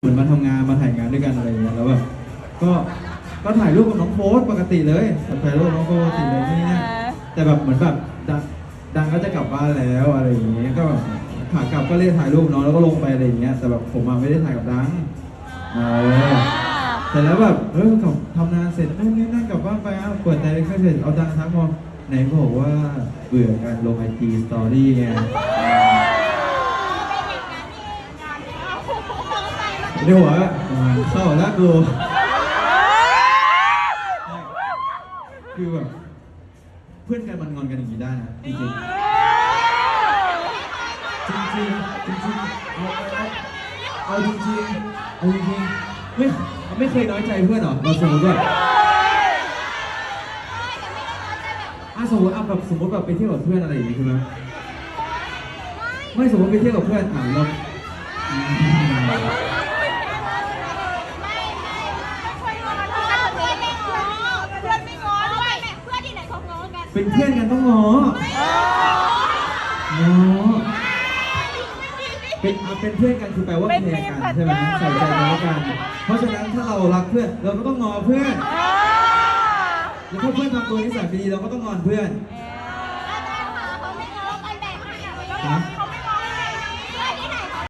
เหมือนมาทำงานมาถ่ายงานด้วยกันอะไรอย่างเงี้ยแล้วแบบก็ก็ถ่ายรูปกับน้องโฟสปกติเลยถ่ายรูปกับน้องโฟสปกติเลยนี่นะแต่แบบเหมือนแบบดังดังก็จะกลับบ้านแล้วอะไรอย่างเงี้ยก็แบบขากลับก็เลยถ่ายรูปน้องแล้วก็ลงไปอะไรอย่างเงี้ยแต่แบบผมมาไม่ได้ถ่ายกับดังเออแต่แล้วแบบเออกลับทำงานเสร็จนั่นนี่นั่นกลับบ้านไปอะเปิดใจแค่เสร็จเอาดังทักมาไหนบอกว่าเบื่อการลงไอจีสตอรี่ไง เรียกว่าเข้าแล้วกูคือแบบเพื่อนกันมันงอนกันอย่างนี้ได้นะจริงจริงจริงๆเอาเอาเอาจริงเอาจริงไม่ไม่เคยน้อยใจเพื่อนเหรอเราสมมติว่าอะสมมติอะแบบสมมติแบบไปเที่ยวกับเพื่อนอะไรอย่างงี้ใช่ไหมไม่สมมติไปเที่ยวกับเพื่อนอะเราอืม เป็นเพื่อนกันต้องง้อง้อเป็นอะเป็นเพื่อนกันคือแปลว่าเป็นแคร์กันเป็นใช่ไหมสัใส่ญใจญากันแล้วกัน เพราะฉะนั้นถ้าเรารักเพื่อนเราก็ต้องง้อเพื่อนแล้วถ้าเพื่อนทำตัวนิสัยไม่ดีเราก็ต้องงอนเพื่อนนะ